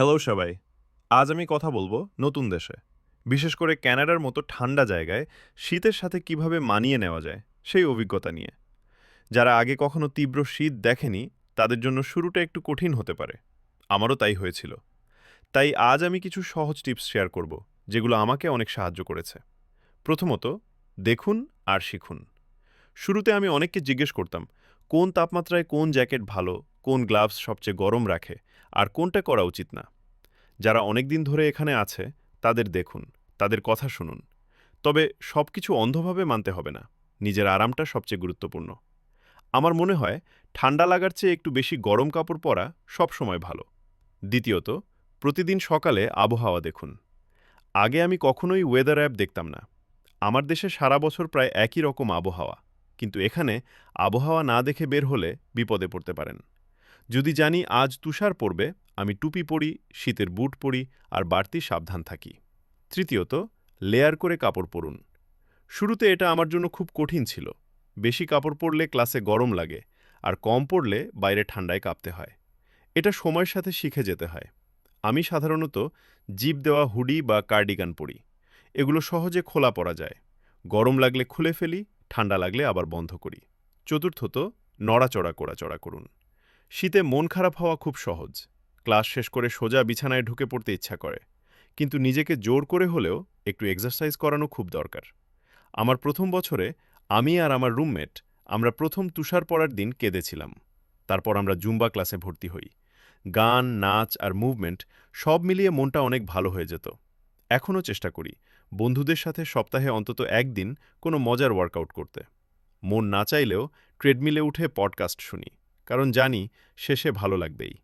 Hello সবাই। আজ আমি কথা বলব নতুন দেশে। বিশেষ করে ক্যানাডার মতো ঠান্ডা জায়গায় শীতের সাথে কীভাবে মানিয়ে নেওয়া যায় সেই অভিজ্ঞতা নিয়ে। যারা আগে কখনো তীব্র শীত দেখেনি, তাদের জন্য শুরুটা একটু কঠিন হতে পারে। আমারও তাই হয়েছিল। তাই আজ আমি কিছু সহজ টিপস শেয়ার করব, যেগুলো আমাকে অনেক সাহায্য করেছে। প্রথমত, দেখুন আর শিখুন। শুরুতে আমি অনেককে জিজ্ঞেস করতাম, কোন তাপমাত্রায় কোন জ্যাকেট ভালো, কোন গ্লাভস সবচেয়ে গরম রাখে আর কোনটা করা উচিত না। যারা অনেক দিন ধরে এখানে আছে, তাদের দেখুন, তাদের কথা শুনুন। তবে সব কিছু অন্ধভাবে মানতে হবে না, নিজের আরামটা সবচেয়ে গুরুত্বপূর্ণ। আমার মনে হয়, ঠান্ডা লাগার চেয়ে একটু বেশি গরম কাপড় পরা সবসময় ভালো। দ্বিতীয়ত, প্রতিদিন সকালে আবহাওয়া দেখুন। আগে আমি কখনোই ওয়েদার অ্যাপ দেখতাম না। আমার দেশে সারা বছর প্রায় একই রকম আবহাওয়া। কিন্তু এখানে আবহাওয়া না দেখে বের হলে বিপদে পড়তে পারেন। যদি জানি আজ তুষার পড়বে, আমি টুপি পরি, শীতের বুট পরি আর বাড়তি সাবধান থাকি। তৃতীয়ত, লেয়ার করে কাপড় পরুন। শুরুতে এটা আমার জন্য খুব কঠিন ছিল। বেশি কাপড় পরলে ক্লাসে গরম লাগে আর কম পরলে বাইরে ঠান্ডায় কাঁপতে হয়। এটা সময়ের সাথে শিখে যেতে হয়। আমি সাধারণত জিপ দেওয়া হুডি বা কার্ডিগান পরি। এগুলো সহজে খোলা পরা যায়। গরম লাগলে খুলে ফেলি, ঠান্ডা লাগলে আবার বন্ধ করি। চতুর্থত, নড়াচড়া, কোড়াচড়া করুন। শীতে মন খারাপ হওয়া খুব সহজ। ক্লাস শেষ করে সোজা বিছানায় ঢুকে পড়তে ইচ্ছা করে। কিন্তু নিজেকে জোর করে হলেও একটু এক্সারসাইজ করানো খুব দরকার। আমার প্রথম বছরে আমি আর আমার রুমমেট আমরা প্রথম তুষার পড়ার দিন কেঁদেছিলাম। তারপর আমরা জুম্বা ক্লাসে ভর্তি হই। গান, নাচ আর মুভমেন্ট সব মিলিয়ে মনটা অনেক ভালো হয়ে যেত। এখনও চেষ্টা করি বন্ধুদের সাথে সপ্তাহে অন্তত একদিন কোনো মজার ওয়ার্কআউট করতে। মন না চাইলেও ট্রেডমিলে উঠে পডকাস্ট শুনি। কারণ জানি শেষে ভালো লাগবেই।